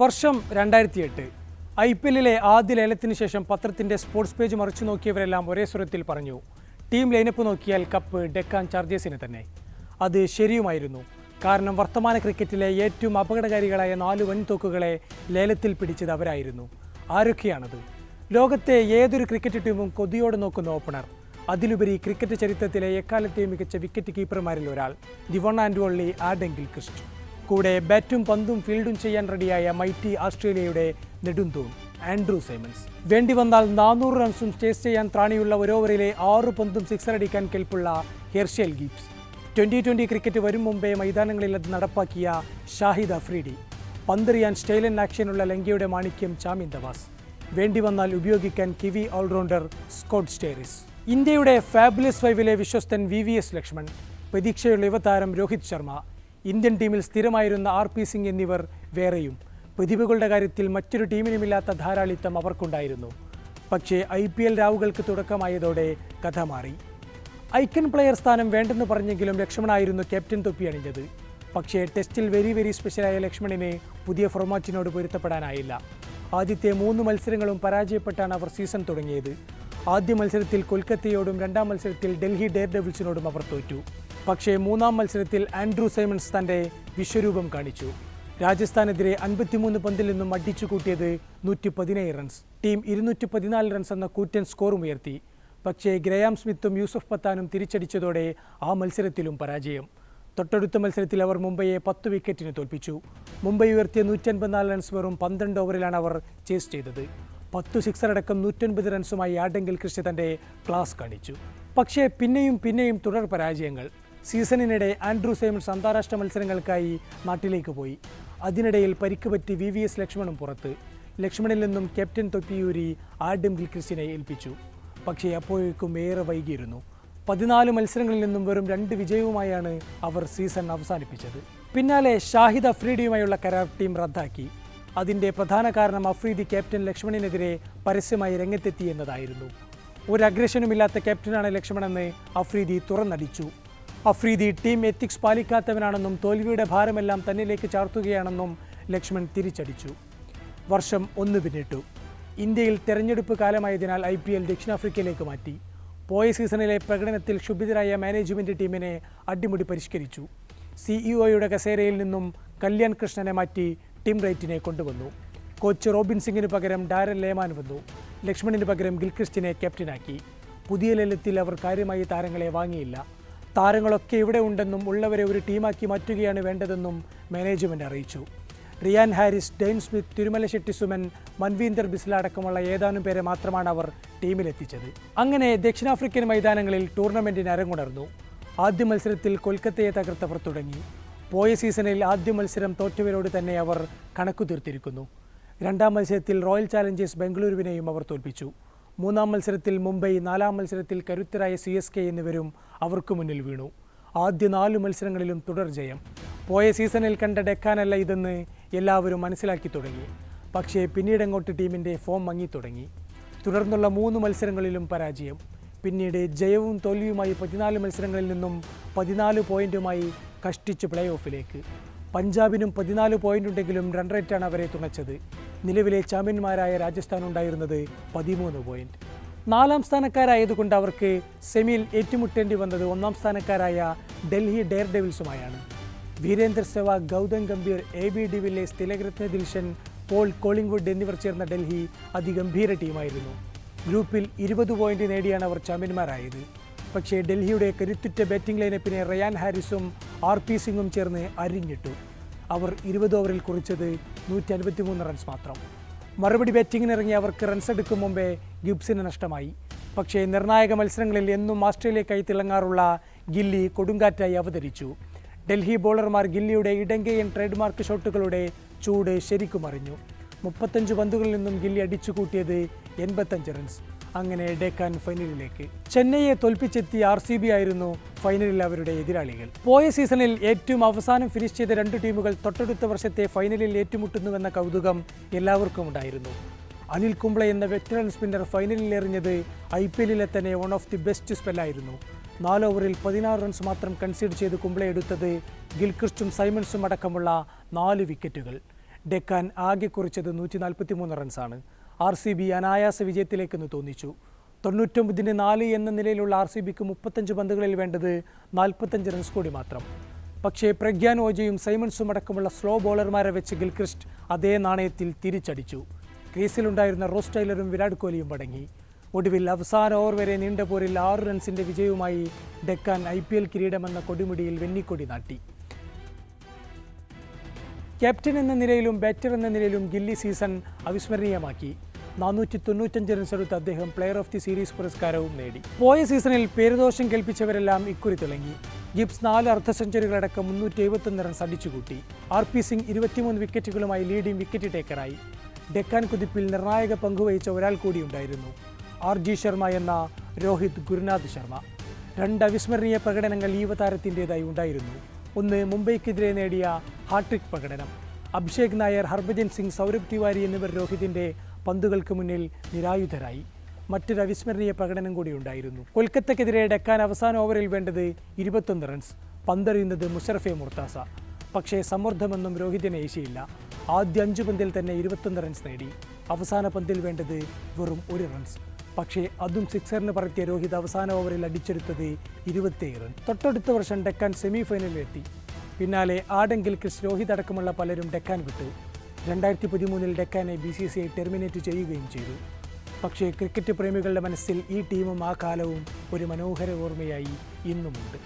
വർഷം രണ്ടായിരത്തി എട്ട് ഐ പി എല്ലിലെ ആദ്യ ലേലത്തിന് ശേഷം പത്രത്തിന്റെ സ്പോർട്സ് പേജ് മറിച്ചു നോക്കിയവരെല്ലാം ഒരേ സ്വരത്തിൽ പറഞ്ഞു ടീം ലൈനപ്പ് നോക്കിയാൽ കപ്പ് ഡെക്കാൻ ചാർജേഴ്സിന് തന്നെ. അത് ശരിയുമായിരുന്നു. കാരണം വർത്തമാന ക്രിക്കറ്റിലെ ഏറ്റവും അപകടകാരികളായ നാല് വൻതോക്കുകളെ ലേലത്തിൽ പിടിച്ചത് അവരായിരുന്നു. ആരൊക്കെയാണത്? ലോകത്തെ ഏതൊരു ക്രിക്കറ്റ് ടീമും കൊതിയോടെ നോക്കുന്ന ഓപ്പണർ അതിലുപരി ക്രിക്കറ്റ് ചരിത്രത്തിലെ എക്കാലത്തെയും മികച്ച വിക്കറ്റ് കീപ്പർമാരിൽ ഒരാൾ the one and only Adam Gilchrist. കൂടെ ബാറ്റും പന്തും ഫീൽഡും ചെയ്യാൻ റെഡിയായ മൈറ്റി ഓസ്ട്രേലിയയുടെ നെടുന്തൂൺ ആൻഡ്രൂ സൈമൺസ്. വേണ്ടി വന്നാൽ നാനൂറ് റൺസും ചേസ് ചെയ്യാൻ ത്രാണിയുള്ള ഒരോവറിലെ ആറ് പന്തും സിക്സർ അടിക്കാൻ കെൽപ്പുള്ള Herschelle Gibbs twenty twenty cricket വരും മുമ്പേ മൈതാനങ്ങളിൽ അത് നടപ്പാക്കിയ ഷാഹിദ് അഫ്രീഡി പന്തെറിയാൻ സ്റ്റൈലൻ ആക്ഷനുള്ള ലങ്കയുടെ മാണിക്യം ചാമിൻ ദവാസ്. വേണ്ടി വന്നാൽ ഉപയോഗിക്കാൻ കിവി ഓൾറൗണ്ടർ സ്കോട്ട് സ്റ്റേറിസ്. ഇന്ത്യയുടെ ഫാബുലസ് ഫൈവിലെ വിശ്വസ്തൻ വി വി എസ് ലക്ഷ്മൺ. പ്രതീക്ഷയുള്ള യുവതാരം രോഹിത് ശർമ്മ. ഇന്ത്യൻ ടീമിൽ സ്ഥിരമായിരുന്ന ആർ പി സിംഗ് എന്നിവർ വേറെയും. പ്രതിഭകളുടെ കാര്യത്തിൽ മറ്റൊരു ടീമിനുമില്ലാത്ത ധാരാളിത്തം അവർക്കുണ്ടായിരുന്നു. പക്ഷേ ഐ പി എൽ രാവുകൾക്ക് തുടക്കമായതോടെ കഥ മാറി. ഐക്കൺ പ്ലെയർ സ്ഥാനം വേണ്ടെന്ന് പറഞ്ഞെങ്കിലും ലക്ഷ്മണായിരുന്നു ക്യാപ്റ്റൻ തൊപ്പി അണിഞ്ഞത്. പക്ഷേ ടെസ്റ്റിൽ വെരി വെരി സ്പെഷ്യലായ ലക്ഷ്മണിനെ പുതിയ ഫോർമാറ്റിനോട് പൊരുത്തപ്പെടാനായില്ല. ആദ്യത്തെ മൂന്ന് മത്സരങ്ങളും പരാജയപ്പെട്ടാണ് അവർ സീസൺ തുടങ്ങിയത്. ആദ്യ മത്സരത്തിൽ കൊൽക്കത്തയോടും രണ്ടാം മത്സരത്തിൽ ഡൽഹി ഡെയർ ഡെവിൾസിനോടും അവർ തോറ്റു. പക്ഷേ മൂന്നാം മത്സരത്തിൽ ആൻഡ്രൂ സൈമൺസ് തന്റെ വിശ്വരൂപം കാണിച്ചു. രാജസ്ഥാനെതിരെ അൻപത്തിമൂന്ന് പന്തിൽ നിന്നും അടിച്ചു കൂട്ടിയത് നൂറ്റി പതിനേഴ് റൺസ്. ടീം ഇരുന്നൂറ്റി പതിനാല് റൺസ് എന്ന കൂറ്റൻ സ്കോറും ഉയർത്തി. പക്ഷേ ഗ്രയാം സ്മിത്തും യൂസഫ് പത്താനും തിരിച്ചടിച്ചതോടെ ആ മത്സരത്തിലും പരാജയം. തൊട്ടടുത്ത മത്സരത്തിൽ അവർ മുംബൈയെ പത്ത് വിക്കറ്റിന് തോൽപ്പിച്ചു. മുംബൈ ഉയർത്തിയ നൂറ്റൻപത്തിനാല് റൺസ് വെറും പന്ത്രണ്ട് ഓവറിലാണ് അവർ ചേസ് ചെയ്തത്. പത്ത് സിക്സർ അടക്കം നൂറ്റൻപത് റൺസുമായി ആഡെങ്കിൽ കൃഷി തന്റെ ക്ലാസ് കാണിച്ചു. പക്ഷേ പിന്നെയും പിന്നെയും തുടർ പരാജയങ്ങൾ. സീസണിനിടെ ആൻഡ്രൂ സൈമൺസ് അന്താരാഷ്ട്ര മത്സരങ്ങൾക്കായി നാട്ടിലേക്ക് പോയി. അതിനിടയിൽ പരിക്ക് പറ്റി വി വി എസ് ലക്ഷ്മണും പുറത്ത്. ലക്ഷ്മണിൽ നിന്നും ക്യാപ്റ്റൻ തൊപ്പിയൂരി ആഡം ഗിൽക്രിസ്റ്റിനെ ഏൽപ്പിച്ചു. പക്ഷേ അപ്പോഴേക്കും ഏറെ വൈകിയിരുന്നു. പതിനാല് മത്സരങ്ങളിൽ നിന്നും വെറും രണ്ട് വിജയവുമായാണ് അവർ സീസൺ അവസാനിപ്പിച്ചത്. പിന്നാലെ ഷാഹിദ് അഫ്രീഡിയുമായുള്ള കരാർ ടീം റദ്ദാക്കി. അതിന്റെ പ്രധാന കാരണം അഫ്രീദി ക്യാപ്റ്റൻ ലക്ഷ്മണിനെതിരെ പരസ്യമായി രംഗത്തെത്തി എന്നതായിരുന്നു. ഒരു അഗ്രഷനുമില്ലാത്ത ക്യാപ്റ്റനാണ് ലക്ഷ്മണെന്ന് അഫ്രീദി തുറന്നടിച്ചു. അഫ്രീദി ടീം എത്തിക്സ് പാലിക്കാത്തവനാണെന്നും തോൽവിയുടെ ഭാരമെല്ലാം തന്നിലേക്ക് ചാർത്തുകയാണെന്നും ലക്ഷ്മൺ തിരിച്ചടിച്ചു. വർഷം ഒന്ന് പിന്നിട്ടു. ഇന്ത്യയിൽ തെരഞ്ഞെടുപ്പ് കാലമായതിനാൽ ഐ പി എൽ ദക്ഷിണാഫ്രിക്കയിലേക്ക് മാറ്റി. പോയ സീസണിലെ പ്രകടനത്തിൽ ക്ഷുഭിതരായ മാനേജ്മെന്റ് ടീമിനെ അടിമുടി പരിഷ്കരിച്ചു. സിഇഒയുടെ കസേരയിൽ നിന്നും കല്യാൺ കൃഷ്ണനെ മാറ്റി ടീം റൈറ്റിനെ കൊണ്ടുവന്നു. കോച്ച് റോബിൻ സിംഗിന് പകരം ഡാരൻ ലേമാൻ വന്നു. ലക്ഷ്മണിന് പകരം ഗിൽക്രിസ്റ്റിനെ ക്യാപ്റ്റനാക്കി. പുതിയ ലേലത്തിൽ അവർ കാര്യമായി താരങ്ങളെ വാങ്ങിയില്ല. താരങ്ങളൊക്കെ ഇവിടെ ഉണ്ടെന്നും ഉള്ളവരെ ഒരു ടീമാക്കി മാറ്റുകയാണ് വേണ്ടതെന്നും മാനേജ്മെന്റ് അറിയിച്ചു. Ryan Harris Dwayne Smith Tirumala Shetty Suman Manvinder Bisla അടക്കമുള്ള ഏതാനും പേരെ മാത്രമാണ് അവർ ടീമിലെത്തിച്ചത്. അങ്ങനെ ദക്ഷിണാഫ്രിക്കൻ മൈതാനങ്ങളിൽ ടൂർണമെന്റിന് അരങ്ങുണർന്നു. ആദ്യ മത്സരത്തിൽ കൊൽക്കത്തയെ തകർത്തവർ തുടങ്ങി. പോയ സീസണിൽ ആദ്യ മത്സരം തോറ്റവരോട് തന്നെ അവർ കണക്കു തീർത്തിരിക്കുന്നു രണ്ടാം മത്സരത്തിൽ റോയൽ ചാലഞ്ചേഴ്സ് ബംഗളൂരുവിനെയും അവർ തോൽപ്പിച്ചു. മൂന്നാം മത്സരത്തിൽ മുംബൈ നാലാം മത്സരത്തിൽ കരുത്തരായ സി എസ് കെ എന്നിവരും അവർക്ക് മുന്നിൽ വീണു. ആദ്യ നാല് മത്സരങ്ങളിലും തുടർ ജയം. പോയ സീസണിൽ കണ്ട ഡെക്കാനല്ല ഇതെന്ന് എല്ലാവരും മനസ്സിലാക്കി തുടങ്ങി. പക്ഷേ പിന്നീടങ്ങോട്ട് ടീമിന്റെ ഫോം മങ്ങി തുടങ്ങി. തുടർന്നുള്ള മൂന്ന് മത്സരങ്ങളിലും പരാജയം. പിന്നീട് ജയവും തോൽവിയുമായി പതിനാല് മത്സരങ്ങളിൽ നിന്നും പതിനാല് പോയിന്റുമായി കഷ്ടിച്ച് പ്ലേ ഓഫിലേക്ക്. പഞ്ചാബിനും പതിനാല് പോയിന്റ് ഉണ്ടെങ്കിലും റൺ റേറ്റാണ് അവരെ തുണച്ചത്. നിലവിലെ ചാമ്പ്യന്മാരായ രാജസ്ഥാൻ ഉണ്ടായിരുന്നത് പതിമൂന്ന് പോയിന്റ് നാലാം സ്ഥാനക്കാരായതുകൊണ്ട് അവർക്ക് സെമിയിൽ ഏറ്റുമുട്ടേണ്ടി വന്നത് ഒന്നാം സ്ഥാനക്കാരായ ഡൽഹി ഡെയർ ഡെവിൽസുമായാണ്. വീരേന്ദർ സെവാഗ് ഗൗതം ഗംഭീർ എ ബി ഡിവിലെ തിലകരത്ന ദിൽഷൻ പോൾ കോളിംഗ്വുഡ് എന്നിവർ ചേർന്ന ഡൽഹി അതിഗംഭീര ടീമായിരുന്നു. ഗ്രൂപ്പിൽ ഇരുപത് പോയിന്റ് നേടിയാണ് അവർ ചാമ്പ്യന്മാരായത്. പക്ഷേ ഡൽഹിയുടെ കരുത്തുറ്റ ബാറ്റിംഗ് ലൈനപ്പിനെ റയാൻ ഹാരിസും ആർ പി സിംഗും ചേർന്ന് അരിഞ്ഞിട്ടു. അവർ ഇരുപത് ഓവറിൽ കുറിച്ചത് നൂറ്റി അൻപത്തിമൂന്ന് റൺസ് മാത്രം. മറുപടി ബാറ്റിങ്ങിന് ഇറങ്ങിയ അവർക്ക് റൺസ് എടുക്കും മുമ്പേ ഗിബ്സിന് നഷ്ടമായി. പക്ഷേ നിർണായക മത്സരങ്ങളിൽ എന്നും ഓസ്ട്രേലിയക്കായി തിളങ്ങാറുള്ള ഗില്ലി കൊടുങ്കാറ്റായി അവതരിച്ചു. ഡൽഹി ബോളർമാർ ഗില്ലിയുടെ ഇടങ്കയൻ ട്രേഡ് മാർക്ക് ഷോട്ടുകളുടെ ചൂട് ശരിക്കും അറിഞ്ഞു. മുപ്പത്തഞ്ച് പന്തുകളിൽ നിന്നും ഗില്ലി അടിച്ചു കൂട്ടിയത് എൺപത്തഞ്ച് റൺസ് അങ്ങനെ ഡെക്കാൻ ഫൈനലിലേക്ക്. ചെന്നൈയെ തോൽപ്പിച്ചെത്തിയ ആർ സി ബി ആയിരുന്നു ഫൈനലിൽ അവരുടെ എതിരാളികൾ. പോയ സീസണിൽ ഏറ്റവും അവസാനം ഫിനിഷ് ചെയ്ത രണ്ട് ടീമുകൾ തൊട്ടടുത്ത വർഷത്തെ ഫൈനലിൽ ഏറ്റുമുട്ടുന്നുവെന്ന കൗതുകം എല്ലാവർക്കും ഉണ്ടായിരുന്നു. അനിൽ കുംബ്ല എന്ന വെറ്ററൻ സ്പിന്നർ ഫൈനലിൽ എറിഞ്ഞത് ഐ പി എല്ലിലെ തന്നെ വൺ ഓഫ് ദി ബെസ്റ്റ് സ്പെല്ലായിരുന്നു നാല് ഓവറിൽ പതിനാറ് റൺസ് മാത്രം കൺസീഡ് ചെയ്ത് കുംബ്ല എടുത്തത് ഗിൽക്രിസ്റ്റും സൈമൺസും അടക്കമുള്ള നാല് വിക്കറ്റുകൾ ഡെക്കാൻ ആകെ കുറിച്ചത് നൂറ്റി നാൽപ്പത്തി മൂന്ന് റൺസാണ് ആർ സി ബി അനായാസ വിജയത്തിലേക്കെന്ന് തോന്നിച്ചു. തൊണ്ണൂറ്റൊമ്പതിന് നാല് എന്ന നിലയിലുള്ള ആർ സി ബിക്ക് മുപ്പത്തഞ്ച് പന്തുകളിൽ വേണ്ടത് നാൽപ്പത്തഞ്ച് റൺസ് കൂടി മാത്രം. പക്ഷേ പ്രഗ്യാൻ ഓജയും സൈമൺസും അടക്കമുള്ള സ്ലോ ബോളർമാരെ വെച്ച് ഗിൽക്രിസ്റ്റ് അതേ നാണയത്തിൽ തിരിച്ചടിച്ചു. ക്രീസിലുണ്ടായിരുന്ന റോസ് ടൈലറും വിരാട് കോഹ്ലിയും മടങ്ങി. ഒടുവിൽ അവസാന ഓവർ വരെ നീണ്ട പോരിൽ ആറ് റൺസിന്റെ വിജയവുമായി ഡെക്കാൻ ഐ പി എൽ കിരീടമെന്ന കൊടിമുടിയിൽ വെന്നിക്കൊടി നാട്ടി. ക്യാപ്റ്റൻ എന്ന നിലയിലും ബാറ്റർ എന്ന നിലയിലും ഗില്ലി സീസൺ അവിസ്മരണീയമാക്കി. നാനൂറ്റി തൊണ്ണൂറ്റഞ്ച് റൺസ് എടുത്ത് അദ്ദേഹം പ്ലെയർ ഓഫ് ദി സീരീസ് പുരസ്കാരവും നേടി. പോയ സീസണിൽ പേരുദോഷം കേൾപ്പിച്ചവരെല്ലാം ഇക്കുറി തിളങ്ങി ഗിബ്സ് നാല് അർദ്ധ സെഞ്ചുറികളടക്കം മുന്നൂറ്റി എഴുപത്തൊന്ന് റൺസ് അടിച്ചുകൂട്ടി. ആർ പി സിംഗ് ഇരുപത്തിമൂന്ന് വിക്കറ്റുകളുമായി ലീഡിംഗ് വിക്കറ്റ് ടേക്കറായി ഡെക്കാൻ കുതിപ്പിൽ നിർണായക പങ്കുവഹിച്ച ഒരാൾ കൂടിയുണ്ടായിരുന്നു ആർ ജി ശർമ്മ എന്ന രോഹിത് ഗുരുനാഥ് ശർമ്മ. രണ്ട് അവിസ്മരണീയ പ്രകടനങ്ങൾ യുവതാരത്തിന്റെതായി ഉണ്ടായിരുന്നു. ഒന്ന് മുംബൈക്കെതിരെ നേടിയ ഹാട്രിക് പ്രകടനം. അഭിഷേക് നായർ ഹർഭജൻ സിംഗ് സൗരഭ് തിവാരി എന്നിവർ രോഹിതിന്റെ പന്തുകൾക്ക് മുന്നിൽ നിരായുധരായി. മറ്റൊരു അവിസ്മരണീയ പ്രകടനം കൂടി ഉണ്ടായിരുന്നു. കൊൽക്കത്തക്കെതിരെ ഡെക്കാൻ അവസാന ഓവറിൽ വേണ്ടത് ഇരുപത്തൊന്ന് റൺസ്. പന്തെറിയുന്നത് മുഷറഫെ മുർത്താസ. പക്ഷേ സമ്മർദ്ദമൊന്നും രോഹിതിനെ ഏശിയില്ല. ആദ്യ അഞ്ച് പന്തിൽ തന്നെ ഇരുപത്തൊന്ന് റൺസ് നേടി. അവസാന പന്തിൽ വേണ്ടത് വെറും ഒരു റൺസ്. പക്ഷേ അതും സിക്സറിന് പറത്തിയ രോഹിത് അവസാന ഓവറിൽ അടിച്ചെടുത്തത് ഇരുപത്തിയേഴ് റൺ. തൊട്ടടുത്ത വർഷം ഡെക്കാൻ സെമി ഫൈനലിലെത്തി പിന്നാലെ ആടെങ്കിൽ ക്രിസ് രോഹിത് അടക്കമുള്ള പലരും ഡെക്കാൻ വിട്ടു. രണ്ടായിരത്തി പതിമൂന്നിൽ ഡെക്കാനെ B C C I terminate ചെയ്യുകയും ചെയ്തു. പക്ഷേ ക്രിക്കറ്റ് പ്രേമികളുടെ മനസ്സിൽ ഈ ടീമും ആ കാലവും ഒരു മനോഹര ഓർമ്മയായി ഇന്നുമുണ്ട്.